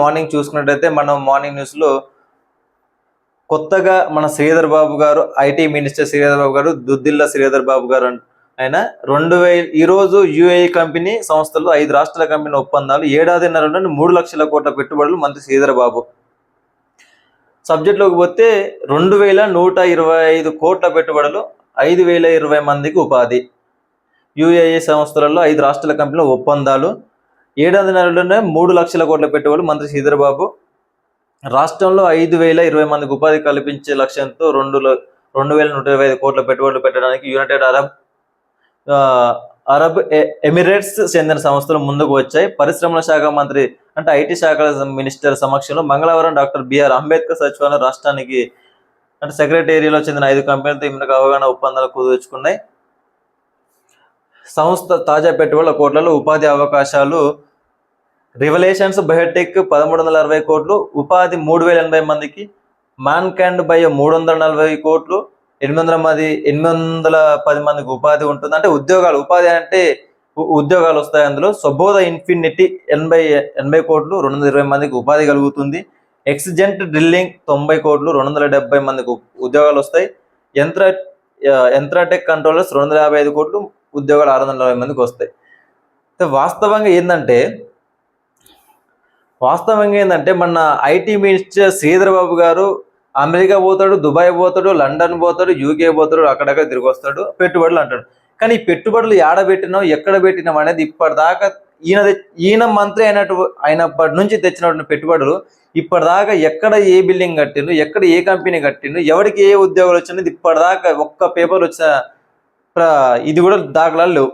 Morning చూసుకున్నట్టయితే మనం morning న్యూస్లో కొత్తగా మన శ్రీధర్ బాబు గారు ఐటీ మినిస్టర్ శ్రీధర్ బాబు గారు దుద్దిల్ల శ్రీధర్ బాబు గారు ఆయన రెండు వేల ఈ రోజు యుఏఈ కంపెనీ సంస్థలు ఐదు రాష్ట్రాల కంపెనీ ఒప్పందాలు ఏడాదిన్నర నుండి మూడు లక్షల కోట్ల పెట్టుబడులు మంత్రి శ్రీధర్ బాబు. సబ్జెక్ట్లోకి పోతే రెండు వేల నూట ఇరవై ఐదు కోట్ల పెట్టుబడులు ఐదు వేల ఇరవై మందికి ఉపాధి. యుఏఈ సంస్థలలో ఐదు రాష్ట్రాల కంపెనీల ఒప్పందాలు ఏడాది నెలలోనే మూడు లక్షల కోట్ల పెట్టుబడులు మంత్రి శ్రీధర్ బాబు రాష్ట్రంలో ఐదు వేల ఇరవై మందికి ఉపాధి కల్పించే లక్ష్యంతో రెండు రెండు వేల నూట ఇరవై ఐదు కోట్ల పెట్టుబడులు పెట్టడానికి యునైటెడ్ అరబ్ అరబ్ ఎమిరేట్స్ చెందిన సంస్థలు ముందుకు వచ్చాయి. పరిశ్రమల శాఖ మంత్రి అంటే ఐటీ శాఖ మినిస్టర్ సమక్షంలో మంగళవారం డాక్టర్ బిఆర్ అంబేద్కర్ సచివాలయం రాష్ట్రానికి అంటే సెక్రటేరియలో చెందిన ఐదు కంపెనీలతో ఇమ్మడికి అవగాహన ఒప్పందాలు కుదుర్చుకున్నాయి. సంస్థ తాజా పెట్టుబడుల కోట్లలో ఉపాధి అవకాశాలు రివలేషన్స్ బయోటెక్ పదమూడు వందల అరవై కోట్లు ఉపాధి మూడు వేల ఎనభై మందికి మాన్ క్యాండ్ బయో మూడు వందల నలభై కోట్లు ఎనిమిది వందల మంది ఎనిమిది వందల పది మందికి ఉపాధి ఉంటుంది. అంటే ఉద్యోగాలు ఉపాధి అంటే ఉద్యోగాలు వస్తాయి అందులో. సబోధ ఇన్ఫినిటీ ఎనభై ఎనభై కోట్లు రెండు వందల ఇరవై మందికి ఉపాధి కలుగుతుంది. ఎక్సిజెంట్ డ్రిల్లింగ్ తొంభై కోట్లు రెండు వందల డెబ్బై మందికి ఉద్యోగాలు వస్తాయి. యంత్ర యంత్రాటెక్ కంట్రోలర్స్ రెండు వందల యాభై ఐదు కోట్లు ఉద్యోగాలు ఆరు వందల నలభై మందికి వస్తాయి. వాస్తవంగా ఏంటంటే వాస్తవంగా ఏంటంటే మన ఐటీ మినిస్టర్ శ్రీధర్ బాబు గారు అమెరికా పోతాడు దుబాయ్ పోతాడు లండన్ పోతాడు యూకే పోతాడు అక్కడక్కడ తిరిగి వస్తాడు పెట్టుబడులు అంటాడు. కానీ ఈ పెట్టుబడులు ఏడ పెట్టినావు ఎక్కడ పెట్టినాం అనేది ఇప్పటిదాకా ఈయన ఈయన మంత్రి అయినట్టు అయినప్పటి నుంచి తెచ్చినటువంటి పెట్టుబడులు ఇప్పటిదాకా ఎక్కడ ఏ బిల్డింగ్ కట్టిండు ఎక్కడ ఏ కంపెనీ కట్టిండు ఎవరికి ఏ ఉద్యోగాలు వచ్చినది ఇప్పటిదాకా ఒక్క పేపర్ వచ్చిన ఇది కూడా దాఖలాలు లేవు.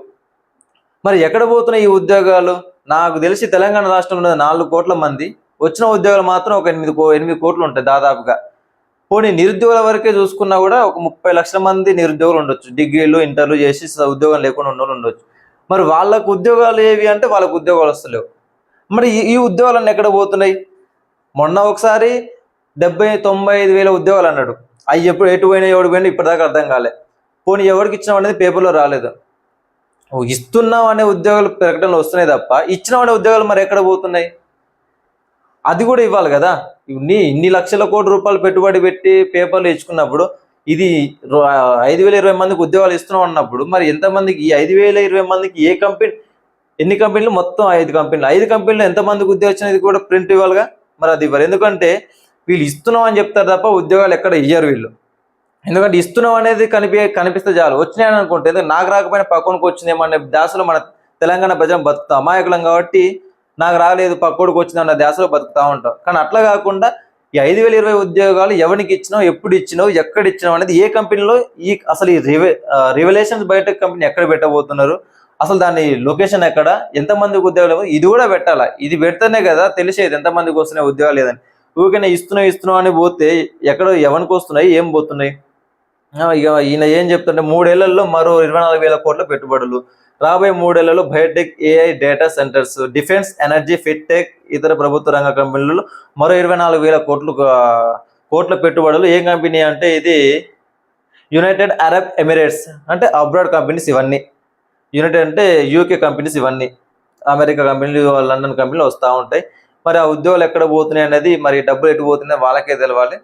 మరి ఎక్కడ పోతున్నాయి ఈ ఉద్యోగాలు? నాకు తెలిసి తెలంగాణ రాష్ట్రంలో నాలుగు కోట్ల మంది. వచ్చిన ఉద్యోగాలు మాత్రం ఒక ఎనిమిది కో ఎనిమిది కోట్లు ఉంటాయి దాదాపుగా. పోనీ నిరుద్యోగుల వరకే చూసుకున్నా కూడా ఒక ముప్పై లక్షల మంది నిరుద్యోగులు ఉండొచ్చు. డిగ్రీలు ఇంటర్లు చేసి ఉద్యోగం లేకుండా ఉన్న ఉండొచ్చు. మరి వాళ్ళకు ఉద్యోగాలు ఏవి అంటే వాళ్ళకు ఉద్యోగాలు వస్తలేవు. మరి ఈ- ఈ ఉద్యోగాలన్నీ ఎక్కడ పోతున్నాయి? మొన్న ఒకసారి డెబ్బై తొంభై ఐదు వేల ఉద్యోగాలు అన్నాడు. అవి ఎప్పుడు ఎటు పోయినా ఎవడు పోయినా ఇప్పటిదాకా అర్థం కాలే. పోనీ ఎవరికి ఇచ్చినాం అనేది పేపర్లో రాలేదు. ఇస్తున్నాం అనే ఉద్యోగాలు ప్రకటనలు వస్తున్నాయి తప్ప ఇచ్చినాం అనే ఉద్యోగాలు మరి ఎక్కడ పోతున్నాయి? అది కూడా ఇవ్వాలి కదా. ఇన్ని ఇన్ని లక్షల కోటి రూపాయలు పెట్టుబడి పెట్టి పేపర్లు ఇచ్చుకున్నప్పుడు ఇది ఐదు వేల ఇరవై మందికి ఉద్యోగాలు ఇస్తున్నాం అన్నప్పుడు మరి ఎంతమందికి ఈ ఐదు వేల ఇరవై మందికి ఏ కంపెనీ ఎన్ని కంపెనీలు? మొత్తం ఐదు కంపెనీలు. ఐదు కంపెనీలు ఎంతమందికి ఉద్యోగం వచ్చినది కూడా ప్రింట్ ఇవ్వాలిగా? మరి అది ఇవ్వరు ఎందుకంటే వీళ్ళు ఇస్తున్నాం అని చెప్తారు తప్ప ఉద్యోగాలు ఎక్కడ ఇయ్యరు వీళ్ళు. ఎందుకంటే ఇస్తున్నాం అనేది కనిపి కనిపిస్తే చాలు. వచ్చినాయని అనుకుంటే నాకు రాకపోయినా పక్కనకు వచ్చిందేమనే దాసలో మన తెలంగాణ ప్రజలు బతుకుతాం అమాయకులం కాబట్టి నాకు రాలేదు పక్కోడికి వచ్చింది అన్న ధ్యాసలో బతుకుతా ఉంటాం. కానీ అట్లా కాకుండా ఈ ఐదు వేల ఇరవై ఉద్యోగాలు ఎవరికి ఇచ్చినావు ఎప్పుడు ఇచ్చినావు ఎక్కడ ఇచ్చినావు అనేది ఏ కంపెనీలో ఈ అసలు ఈ రివే రివలేషన్స్ బయట కంపెనీ ఎక్కడ పెట్టబోతున్నారు? అసలు దాని లొకేషన్ ఎక్కడ? ఎంతమందికి ఉద్యోగాలు ఇది కూడా పెట్టాలా? ఇది పెడితేనే కదా తెలిసేది ఎంతమందికి వస్తున్నాయి ఉద్యోగాలు లేదని. ఊరికైనా ఇస్తున్నావు ఇస్తున్నావు అని పోతే ఎక్కడ ఎవరికి వస్తున్నాయి ఏం పోతున్నాయి? ఇక ఈయన ఏం చెప్తుంటే మూడేళ్ళలో మరో ఇరవై నాలుగు వేల కోట్ల పెట్టుబడులు. రాబోయే మూడేళ్ళలో biotech AI data centres defence energy fintech ఇతర ప్రభుత్వ రంగ కంపెనీలలో మరో ఇరవై నాలుగు వేల కోట్లు కోట్ల పెట్టుబడులు. ఏ కంపెనీ అంటే ఇది యునైటెడ్ అరబ్ ఎమిరేట్స్ అంటే అబ్రాడ్ కంపెనీస్ ఇవన్నీ. యునైటెడ్ అంటే యూకే కంపెనీస్ ఇవన్నీ. అమెరికా కంపెనీలు లండన్ కంపెనీలు వస్తూ ఉంటాయి. మరి ఆ ఉద్యోగాలు ఎక్కడ పోతున్నాయి అనేది మరి డబ్బులు ఎటు పోతున్నాయి వాళ్ళకే తెలవాలి.